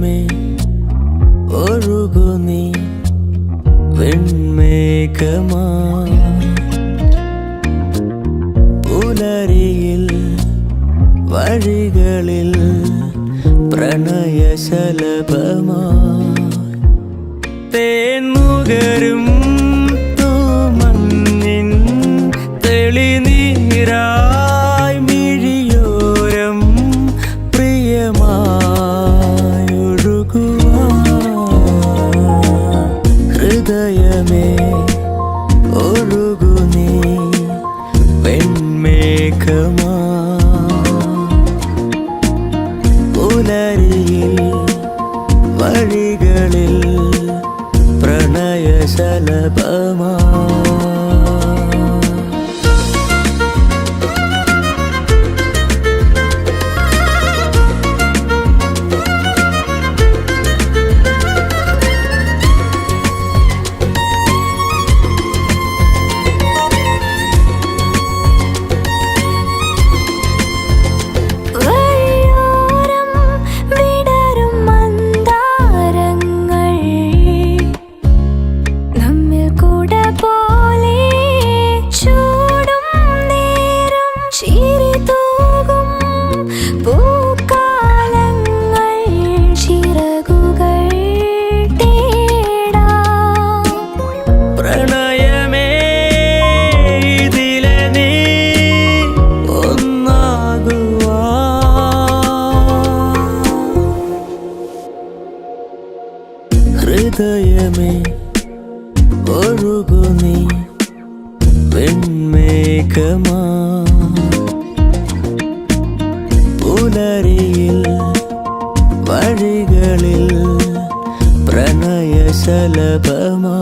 ഹൃദയമേ ഒഴുകു നീ വഴികളിൽ പ്രണയശലഭമാ. തേൻമുകരും തൂമഞ്ഞിൻ തെളിനീരായി വെൺമേഘമാ പുലരിയിൽ വഴികളിൽ പ്രണയശലഭമാ?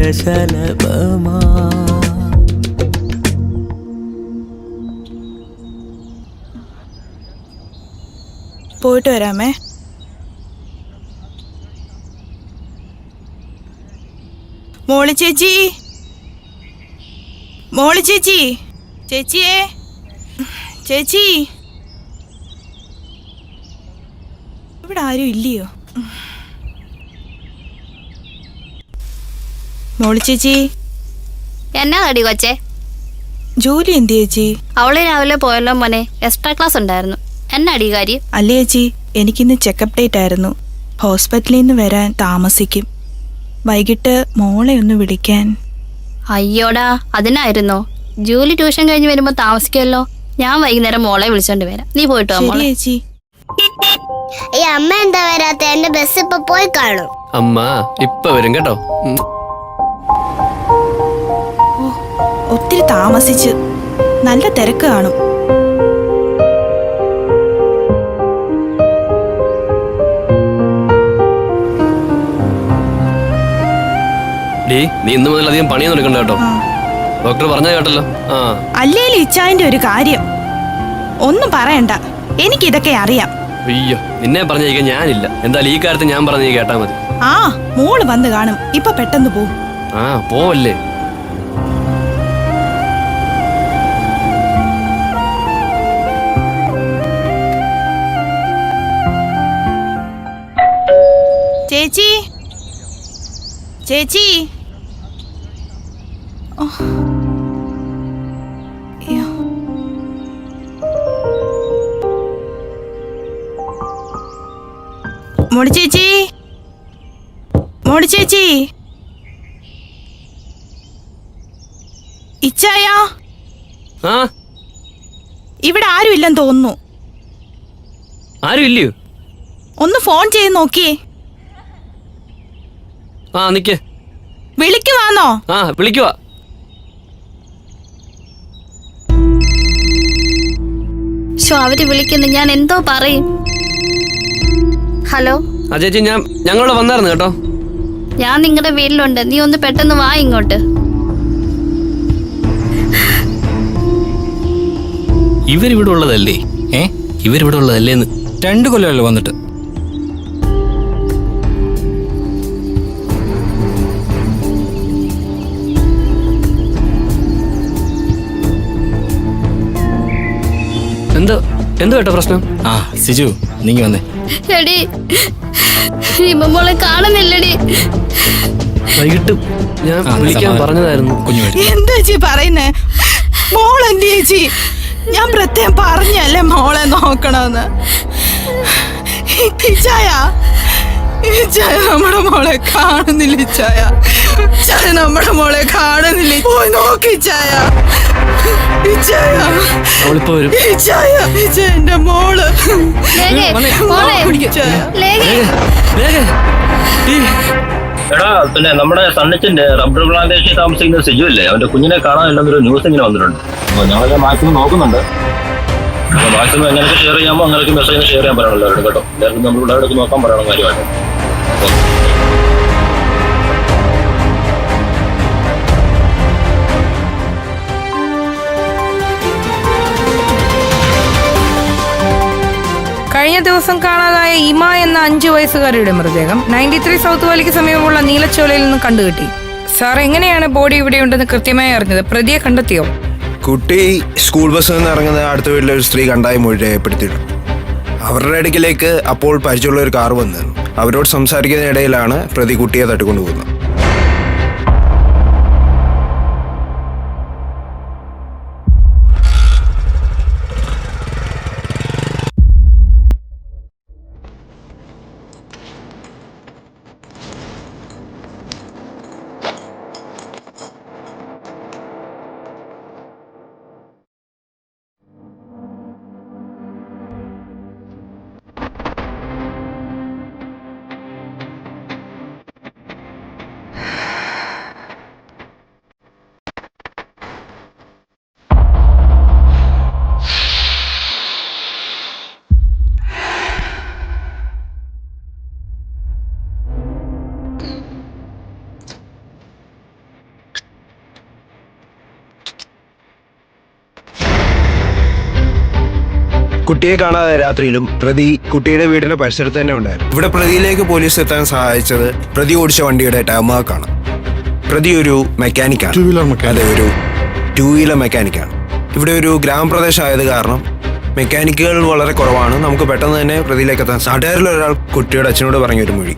പ്രണയശലഭമാ പോയിട്ട് വരാമേ. മോളി ചേച്ചി. മോളി ചേച്ചി. ചേച്ചിയെ. ചേച്ചി. ഇവിടെ ആരും ഇല്ലയോ? മോളി ചേച്ചി. എന്നാ തടി കൊച്ചേ? ജോലി എന്ത് ചേച്ചി? അവൾ രാവിലെ പോയല്ലോ മോനെ. എക്സ്ട്രാ ക്ലാസ് ഉണ്ടായിരുന്നു. എന്നാ അടി കാര്യം? അല്ല ചേച്ചി എനിക്കിന്ന് ചെക്കപ്പ് ഡേറ്റ് ആയിരുന്നു. ഹോസ്പിറ്റലിൽ നിന്ന് വരാൻ താമസിക്കും. വൈകിട്ട് മോളെ ഒന്ന് വിളിക്കാൻ. അയ്യോടാ അതിനായിരുന്നോ? ജൂലി ട്യൂഷൻ കഴിഞ്ഞ് വരുമ്പോ താമസിക്കുമല്ലോ. ഞാൻ വൈകുന്നേരം മോളെ വിളിച്ചോണ്ട് വരാം. നീ പോയിട്ട് വാ ശരി മോളെ? ചേച്ചി. ഈ അമ്മ എന്താ വരാത്ത? എന്റെ ബസ് ഇപ്പൊ പോയി കാണും. അമ്മ ഇപ്പൊ വരും കേട്ടോ. ഉം. താമസിച്ച് നല്ല തിരക്ക് കാണും. ഡീ നീ ഇന്ന് മുതൽ അധികം പണിയൊന്നും എടുക്കണ്ട കേട്ടോ. ഡോക്ടർ പറഞ്ഞ കേട്ടല്ലോ. ആ. അല്ലേലും ഒരു കാര്യം ഒന്നും പറയണ്ട. എനിക്ക് ഇതൊക്കെ അറിയാം. അയ്യോ നിന്നെ പറഞ്ഞിരിക്കാൻ ഞാനില്ല. എന്തായാലും ഈ കാര്യത്തിൽ ഞാൻ പറഞ്ഞു കേട്ടാ മതി. ആ മോൾ വന്ന് കാണും. ഇപ്പൊ പെട്ടെന്ന് പോവും. ആ പോവല്ലേ? ചേച്ചി? ചേച്ചി? മോടി ചേച്ചി? മോടി ചേച്ചി? ഇച്ചായോ? ഇവിടെ ആരും ഇല്ലെന്ന് തോന്നുന്നു. ആരും ഇല്ലയോ ഒന്ന് ഫോൺ ചെയ്ത് നോക്കിയേ. ആ നിക്ക്. വിളിക്കുവാന്നോ? ആ വിളിക്കുവാ. ശോ അവർ വിളിക്കുന്നു. ഞാൻ എന്തോ പറയും. ഹലോ? ആ ചേച്ചി ഞാൻ ഞങ്ങളോട് വന്നായിരുന്നു കേട്ടോ. ഞാൻ നിങ്ങളുടെ വീട്ടിലുണ്ട്. നീ ഒന്ന് പെട്ടെന്ന് വാ ഇങ്ങോട്ട്. ഇവരിവിടെ ഉള്ളതല്ലേ? ഏ? ഇവരിവിടെ ഉള്ളതല്ലേന്ന് രണ്ടു കൊല്ലമല്ലോ വന്നിട്ട്. എന്തോ? എന്തോ കേട്ടോ പ്രശ്നം? ആ സിജു നീങ്ങി വന്നേ. എടി ഇമ്മോളെ കാണുന്നില്ലടി. വൈകിട്ട് ഞാൻ വിളിക്കാൻ പറഞ്ഞതായിരുന്നു. കുഞ്ഞു എന്താ ചേച്ചി പറയുന്നേ? മോളെന്തി ചേച്ചി? ഞാൻ പ്രത്യേകം പറഞ്ഞല്ലേ മോളെ നോക്കണമെന്ന് ഇച്ചായ ഇച്ചായ നമ്മുടെ മോളെ കാണുന്നില്ല ഇച്ചായ ഇച്ചായ നമ്മുടെ മോളെ കാണുന്നില്ല? പോയി നോക്ക് ഇച്ചായ. ഇച്ചായ. അവളിപ്പോ വരും. ഇച്ചായ ഇച്ചായ എന്റെ മോൾ. ലേഖേ, മോളെ ഇച്ചായ. ലേഖേ. രേഖ, എടാ പിന്നെ നമ്മുടെ സണ്ണിച്ചിന്റെ റബ്ബർ പ്ലാന്റേഷൻ താമസിക്കുന്ന സിജു ഇല്ലേ? അവന്റെ കുഞ്ഞിനെ കാണാനില്ലെന്നൊരു ന്യൂസ് ഇങ്ങനെ വന്നിട്ടുണ്ട്. അപ്പൊ ഞങ്ങൾ മാക്സിമം നോക്കുന്നുണ്ട്. അപ്പൊ മാക്സിമം എങ്ങനെയൊക്കെ ഷെയർ ചെയ്യാമോ അങ്ങനെയൊക്കെ മെസ്സേജ് ഷെയർ ചെയ്യാൻ പറയണം എല്ലാവരും കേട്ടോ. എല്ലാവർക്കും നമ്മൾ ഇവിടെ അടുത്ത് നോക്കാൻ പറയണം കാര്യമായിട്ട്. ദിവസം കാണാതായ ഇമ എന്ന അഞ്ചു വയസ്സുകാരിയുടെ മൃതദേഹം നയന്റി ത്രീ സൗത്ത് വാലിക്ക് സമീപമുള്ള നീലച്ചോലയിൽ നിന്ന് കണ്ടുകിട്ടി. സാർ എങ്ങനെയാണ് ബോഡി ഇവിടെയുണ്ടെന്ന് കൃത്യമായി അറിഞ്ഞത്? പ്രതിയെ കണ്ടെത്തിയോ? കുട്ടി സ്കൂൾ ബസ്സിൽ നിന്ന് ഇറങ്ങുന്ന അടുത്ത വീട്ടിലെ ഒരു സ്ത്രീ കണ്ടായി മൊഴി രേഖപ്പെടുത്തിയിട്ടു അവരുടെ അടുക്കിലേക്ക് അപ്പോൾ പരിചയമുള്ള ഒരു കാർ വന്നു അവരോട് സംസാരിക്കുന്നതിനിടയിലാണ് പ്രതി കുട്ടിയെ തട്ടിക്കൊണ്ടുപോകുന്നത്. കുട്ടിയെ കാണാതെ രാത്രിയിലും പ്രതി കുട്ടിയുടെ വീടിന്റെ പരിസരത്ത് തന്നെ ഉണ്ടായിരുന്നു. ഇവിടെ പ്രതിയിലേക്ക് പോലീസ് എത്താൻ സഹായിച്ചത് പ്രതി ഓടിച്ച വണ്ടിയുടെ ടാമാക്കാണ് പ്രതി ഒരു മെക്കാനിക്കാണ്. അതെ ഒരു ടൂ വീലർ മെക്കാനിക്കാണ് ഇവിടെ ഒരു ഗ്രാമപ്രദേശമായത് കാരണം മെക്കാനിക്കുകൾ വളരെ കുറവാണ്. നമുക്ക് പെട്ടെന്ന് തന്നെ പ്രതിയിലേക്ക് എത്താൻ നാട്ടുകാരിൽ ഒരാൾ കുട്ടിയുടെ അച്ഛനോട് പറഞ്ഞ ഒരു മൊഴി.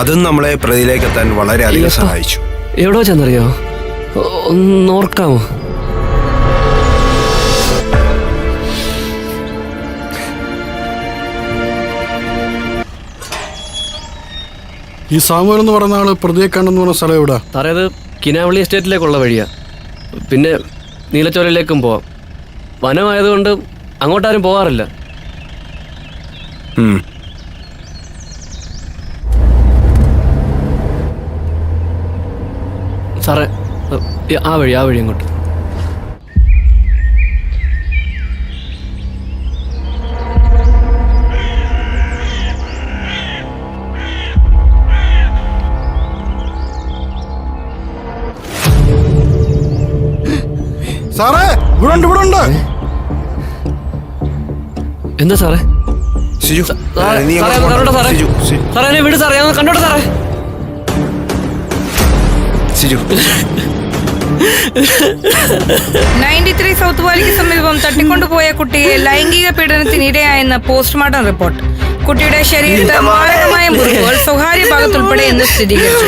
അതും നമ്മളെ പ്രതിയിലേക്ക് എത്താൻ വളരെയധികം സഹായിച്ചു. എവിടെ വെച്ചാന്നറിയോ? ഒന്ന് ഓർക്കാമോ ഈ സാമുവൽ എന്ന് പറയുന്ന ആൾ പ്രതിയെ കണ്ടെന്ന് പറഞ്ഞ സ്ഥലം എവിടെ? സാറേ അത് കിനാവളി എസ്റ്റേറ്റിലേക്കുള്ള വഴിയാ. പിന്നെ നീലച്ചോലയിലേക്കും പോവാം. വനമായതുകൊണ്ട് അങ്ങോട്ടാരും പോകാറില്ല പോവാറില്ല സാറേ ആ വഴി ആ വഴി അങ്ങോട്ട്. ഇവിടെ ഉണ്ട് ഇവിടെ ഉണ്ട് എന്താ സാറേ? സിജു സാറേ, നീ സാറേ, അങ്ങോട്ട് കണ്ടോട്ടെ സാറേ. സിജു സി- സാറേ എന്നെ വിട് സാറേ ഞാൻ കണ്ടോട്ടെ സാറേ. സിജു. നയന്റി ത്രീ സൗത്ത് വാലിക്ക് സമീപം തട്ടിക്കൊണ്ടുപോയ കുട്ടിയെ ലൈംഗിക പീഡനത്തിനിരയായെന്ന പോസ്റ്റ്മോർട്ടം റിപ്പോർട്ട്. കുട്ടിയുടെ ശരീരത്ത് മാരകമായ മുറിവുകൾ സ്വകാര്യ ഭാഗത്തുൾപ്പെടെ എന്ന് സ്ഥിരീകരിച്ചു.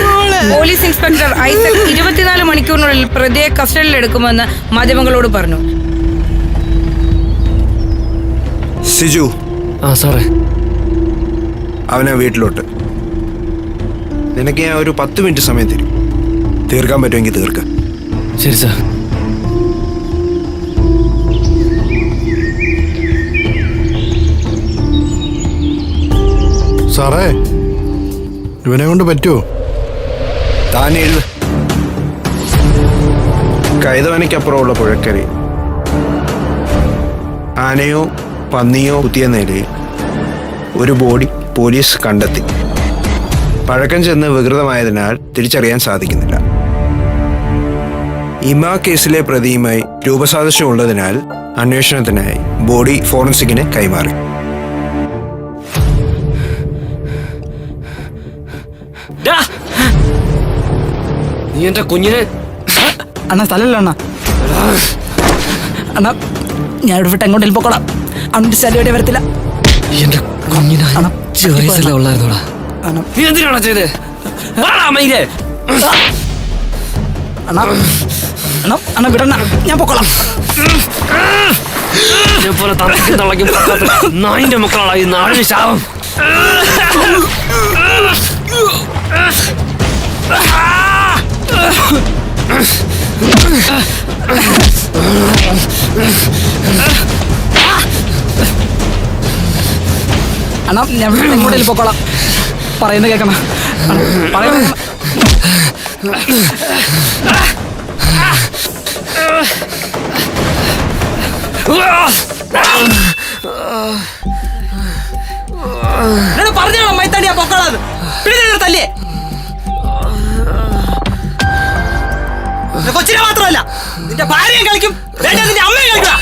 പോലീസ് ഇൻസ്പെക്ടർ ഐസക് ഇരുപത്തിനാല് മണിക്കൂറിനുള്ളിൽ പ്രതിയെ കസ്റ്റഡിയിലെടുക്കുമെന്ന് മാധ്യമങ്ങളോട് പറഞ്ഞു. സിജു. ആ സാറേ. അവനെ വീട്ടിലോട്ട്. നിനക്ക് ഞാൻ ഒരു പത്ത് മിനിറ്റ് സമയം തരും. തീർക്കാൻ പറ്റുമെങ്കിൽ തീർക്കാം. ശരി സാർ. സാറേ ഇവനെ കൊണ്ട് പറ്റുമോ താൻ എഴുത് കൈതവനയ്ക്കപ്പുറമുള്ള പുഴക്കരി. ആനയോ പന്നിയോ കുത്തിയ നിലയിൽ ഒരു ബോഡി പോലീസ് കണ്ടെത്തി. പഴക്കം ചെന്ന് വികൃതമായതിനാൽ തിരിച്ചറിയാൻ സാധിക്കുന്നില്ല. ഇമ കേസിലെ പ്രതിയുമായി രൂപസാദൃശ്യമുള്ളതിനാൽ അന്വേഷണത്തിനായി ബോഡി ഫോറൻസിക്കിന് കൈമാറി. നീ എന്റെ കുഞ്ഞിനെ അണ്ണ സ്ഥലമല്ല അണ്ണ. അണ്ണ ഞാൻ ഇവിടെ വിട്ട് എങ്ങോട്ടെങ്കിലും പോക്കോളാം. അണ്ണന്റെ സ്ഥലം ഇവിടെ വരത്തില്ല. എന്റെ കുഞ്ഞിനെ ഉള്ളായിരുന്നോടാ. നീ എന്തിനാണോ ചെയ്തേ? അമ്മയിലേ. അണ്ണ അണ്ണ അണ്ണ വിടണ്ണ ഞാൻ പൊക്കോളാം. എന്നെ തളയ്ക്കും തളയ്ക്കും നായിന്റെ മക്കളാണ് ഈ നാടിന് ശാപം. അണ്ണ ഞാൻ ഇവിടെ എങ്ങോട്ടെങ്കിലും പൊക്കോളാം. പറയുന്നത് കേക്കണ പറയുന്ന പറഞ്ഞോളാം മൈത്താണ്ടി ആ പൊക്കോളാന്ന്? പിന്നെ തല്ലേ കൊച്ചിനെ മാത്രമല്ല നിന്റെ ഭാര്യയും കളിക്കും വേണ്ട നിന്റെ അമ്മയും കളിക്കുക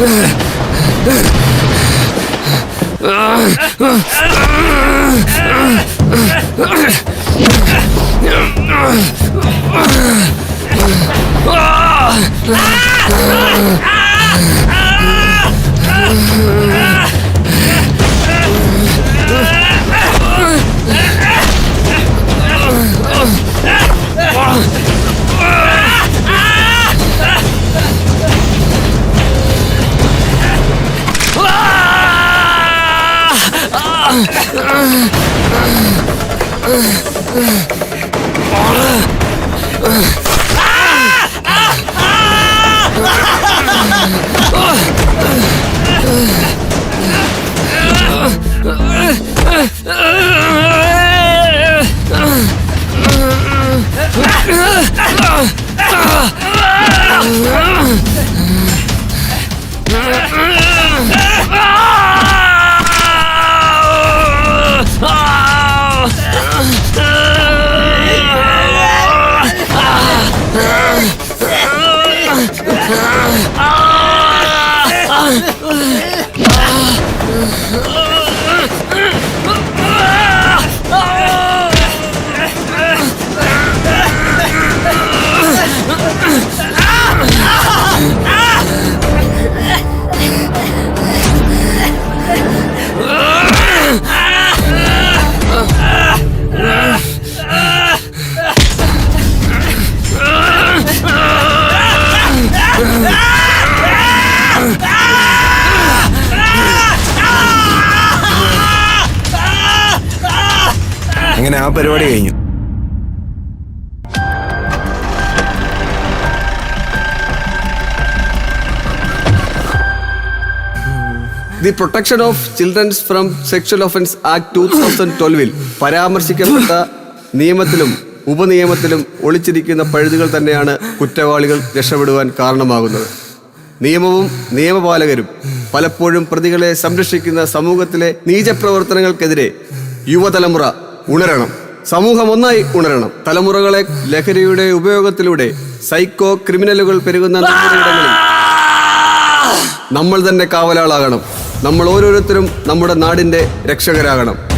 으아! അങ്ങനെ ആ പരിപാടി കഴിഞ്ഞു. The protection of childrens from sexual offence act two thousand ട്വൽവിൽ പരാമർശിക്കപ്പെട്ട നിയമത്തിലും ഉപനിയമത്തിലും ഒളിച്ചിരിക്കുന്ന പഴുതുകൾ തന്നെയാണ് കുറ്റവാളികൾ രക്ഷപ്പെടുവാൻ കാരണമാകുന്നത്. നിയമവും നിയമപാലകരും പലപ്പോഴും പ്രതികളെ സംരക്ഷിക്കുന്ന സമൂഹത്തിലെ നീചപ്രവർത്തനങ്ങൾക്കെതിരെ യുവതലമുറ ഉണരണം. സമൂഹം ഒന്നായി ഉണരണം. തലമുറകളെ ലഹരിയുടെ ഉപയോഗത്തിലൂടെ സൈക്കോ ക്രിമിനലുകൾ പെരുകുന്ന നമ്മൾ തന്നെ കാവലാളാകണം. നമ്മൾ ഓരോരുത്തരും നമ്മുടെ നാടിന്റെ രക്ഷകരാകണം.